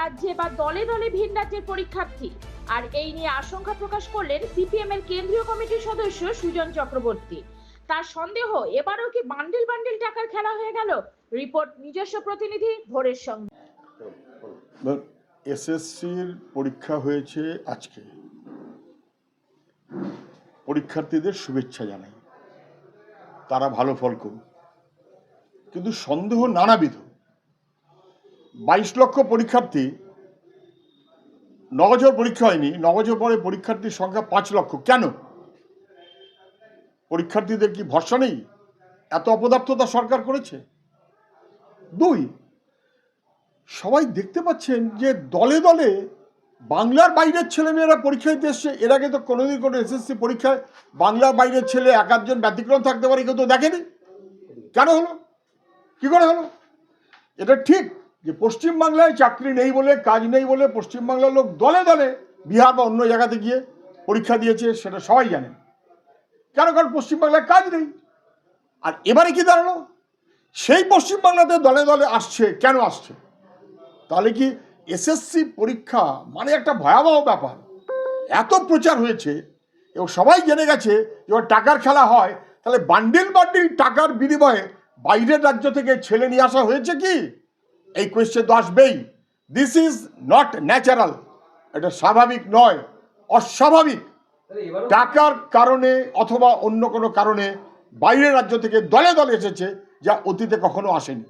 রাজ্যে বা দলে দলে ভিন রাজ্যের পরীক্ষার্থী। আর এই নিয়ে আশঙ্কা প্রকাশ করলেন সিপিএম এর কেন্দ্রীয় কমিটির সদস্য সুজন চক্রবর্তী। তার সন্দেহ, এবারও কি টাকার খেলা হয়ে গেল? রিপোর্ট নিজস্ব প্রতিনিধি ভোরের সঙ্গে। এসএসসির পরীক্ষা হয়েছে আজকে। পরীক্ষার্থীদের শুভেচ্ছা জানাই। তারা ভালো ফল করুক। কিন্তু সন্দেহ নানাবিধ। বাইশ লক্ষ পরীক্ষার্থী, নগজর পরীক্ষা হয়নি, নগজর পরে পরীক্ষার্থীর সংখ্যা পাঁচ লক্ষ। কেন? পরীক্ষার্থীদের কি ভরসা নেই? এত অপদার্থতা সরকার করেছে? দুই, সবাই দেখতে পাচ্ছেন যে দলে দলে বাংলার বাইরের ছেলেমেয়েরা পরীক্ষা দিতে এসছে। এর আগে তো কোনোদিন কোনো এসএসসি পরীক্ষায় বাংলার বাইরের ছেলে এক আধজন ব্যতিক্রম থাকতে পারে, কেউ তো দেখেনি। কেন হলো? কি করে হলো? এটা ঠিক যে পশ্চিমবাংলায় চাকরি নেই বলে, কাজ নেই বলে পশ্চিমবাংলার লোক দলে দলে বিহার বা অন্য জায়গাতে গিয়ে পরীক্ষা দিয়েছে, সেটা সবাই জানেন কেন? কারণ পশ্চিমবাংলায় কাজ নেই। আর এবারে কি দাঁড়াল? সেই পশ্চিমবাংলাতে দলে দলে আসছে, কেন আসছে? তাহলে কি এসএসসি পরীক্ষা মানে একটা ভয়াবহ ব্যাপার। এত প্রচার হয়েছে, এবং সবাই জেনে গেছে এবার টাকার খেলা হয়। তাহলে বান্ডিল বান্ডিল টাকার বিনিময়ে বাইরের রাজ্য থেকে ছেলে নিয়ে আসা হয়েছে কি? এই কোয়েশ্চেন তো আসবেই। দিস ইজ নট ন্যাচারাল এটা স্বাভাবিক নয় অস্বাভাবিক। টাকার কারণে অথবা অন্য কোনো কারণে বাইরের রাজ্য থেকে দলে দলে এসেছে যা অতীতে কখনো আসেনি।